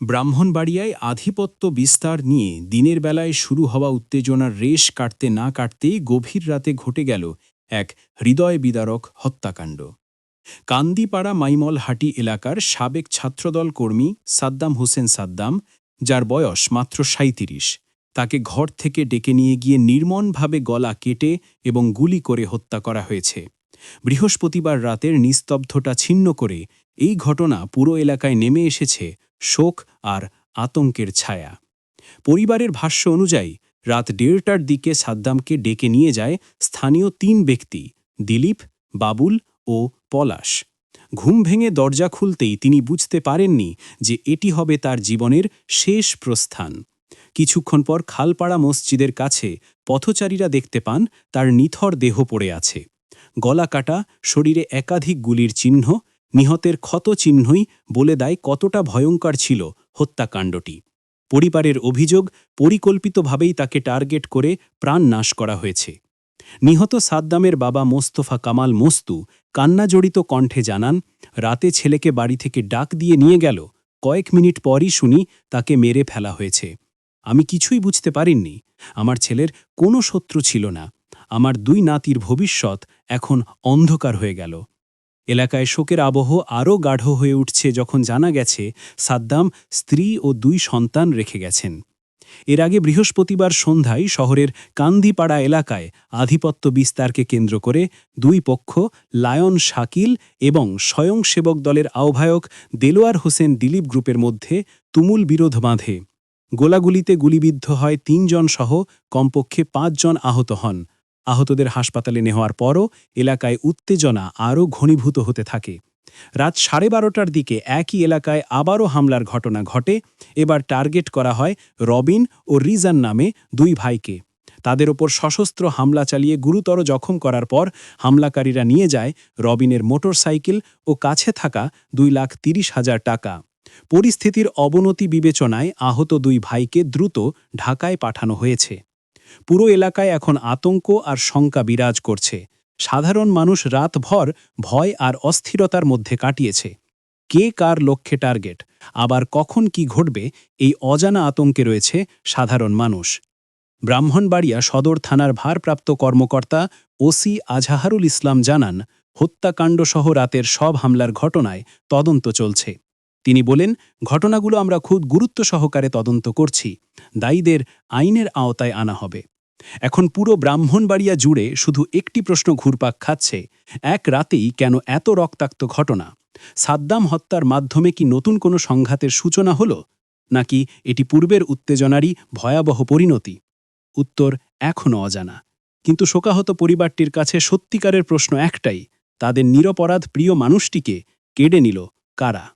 ব্রাহ্মণবাড়িয়ায় আধিপত্য বিস্তার নিয়ে দিনের বেলায় শুরু হওয়া উত্তেজনার রেশ কাটতে না কাটতেই গভীর রাতে ঘটে গেল এক হৃদয় বিদারক হত্যাকাণ্ড। কান্দিপাড়া মাইমলহাটি এলাকার সাবেক ছাত্রদল কর্মী সাদ্দাম হোসেন সাদ্দাম, যার বয়স মাত্র সাঁইতিরিশ, তাকে ঘর থেকে ডেকে নিয়ে গিয়ে নির্মমভাবে গলা কেটে এবং গুলি করে হত্যা করা হয়েছে। বৃহস্পতিবার রাতের নিস্তব্ধতা ছিন্ন করে এই ঘটনা পুরো এলাকায় নেমে এসেছে শোক আর আতঙ্কের ছায়া। পরিবারের ভাষ্য অনুযায়ী, রাত দেড়টার দিকে সাদ্দামকে ডেকে নিয়ে যায় স্থানীয় তিন ব্যক্তি, দিলীপ, বাবুল ও পলাশ। ঘুম ভেঙে দরজা খুলতেই তিনি বুঝতে পারেননি যে এটি হবে তার জীবনের শেষ প্রস্থান। কিছুক্ষণ পর খালপাড়া মসজিদের কাছে পথচারীরা দেখতে পান তার নিথর দেহ পড়ে আছে। গলা কাটা, শরীরে একাধিক গুলির চিহ্ন নিহতের ক্ষত চিহ্নই বলে দেয় কতটা ভয়ঙ্কর ছিল হত্যাকাণ্ডটি। পরিবারের অভিযোগ, পরিকল্পিতভাবেই তাকে টার্গেট করে প্রাণ নাশ করা হয়েছে। নিহত সাদ্দামের বাবা মোস্তফা কামাল মোস্তু কান্নাজড়িত কণ্ঠে জানান, রাতে ছেলেকে বাড়ি থেকে ডাক দিয়ে নিয়ে গেল। কয়েক মিনিট পরই শুনি তাকে মেরে ফেলা হয়েছে। আমি কিছুই বুঝতে পারিনি। আমার ছেলের কোনো শত্রু ছিল না। আমার দুই নাতির ভবিষ্যৎ এখন অন্ধকার হয়ে গেল। এলাকায় শোকের আবহ আরও গাঢ় হয়ে উঠছে যখন জানা গেছে সাদ্দাম স্ত্রী ও দুই সন্তান রেখে গেছেন। এর আগে বৃহস্পতিবার সন্ধ্যায় শহরের কান্দিপাড়া এলাকায় আধিপত্য বিস্তারকে কেন্দ্র করে দুই পক্ষ, লায়ন শাকিল এবং স্বয়ংসেবক দলের আহ্বায়ক দেলোয়ার হোসেন দিলীপ গ্রুপের মধ্যে তুমুল বিরোধ বাঁধে। গোলাগুলিতে গুলিবিদ্ধ হয় তিনজন সহ কমপক্ষে পাঁচজন আহত হন। আহতদের হাসপাতালে নেওয়ার পরও এলাকায় উত্তেজনা আরও ঘনীভূত হতে থাকে। রাত সাড়ে বারোটার দিকে একই এলাকায় আবারও হামলার ঘটনা ঘটে। এবার টার্গেট করা হয় রবিন ও রিজান নামে দুই ভাইকে। তাদের ওপর সশস্ত্র হামলা চালিয়ে গুরুতর জখম করার পর হামলাকারীরা নিয়ে যায় রবিনের মোটরসাইকেল ও কাছে থাকা দুই লাখ তিরিশ হাজার টাকা। পরিস্থিতির অবনতি বিবেচনায় আহত দুই ভাইকে দ্রুত ঢাকায় পাঠানো হয়েছে। পুরো এলাকায় এখন আতঙ্ক আর শঙ্কা বিরাজ করছে। সাধারণ মানুষ রাতভর ভয় আর অস্থিরতার মধ্যে কাটিয়েছে। কে কার লক্ষ্যে টার্গেট? আবার কখন কি ঘটবে? এই অজানা আতঙ্কে রয়েছে সাধারণ মানুষ। ব্রাহ্মণবাড়িয়া সদর থানার ভারপ্রাপ্ত কর্মকর্তা ওসি আজহারুল ইসলাম জানান হত্যাকাণ্ডসহ রাতের সব হামলার ঘটনায় তদন্ত চলছে। তিনি বলেন, ঘটনাগুলো আমরা খুব গুরুত্ব সহকারে তদন্ত করছি। দায়ীদের আইনের আওতায় আনা হবে। এখন পুরো ব্রাহ্মণবাড়িয়া জুড়ে শুধু একটি প্রশ্ন ঘুরপাক খাচ্ছে, এক রাতেই কেন এত রক্তাক্ত ঘটনা? সাদ্দাম হত্যার মাধ্যমে কি নতুন কোনো সংঘাতের সূচনা হল? নাকি এটি পূর্বের উত্তেজনারই ভয়াবহ পরিণতি? উত্তর এখনও অজানা। কিন্তু শোকাহত পরিবারটির কাছে সত্যিকারের প্রশ্ন একটাই, তাদের নিরপরাধ প্রিয় মানুষটিকে কেড়ে নিল কারা?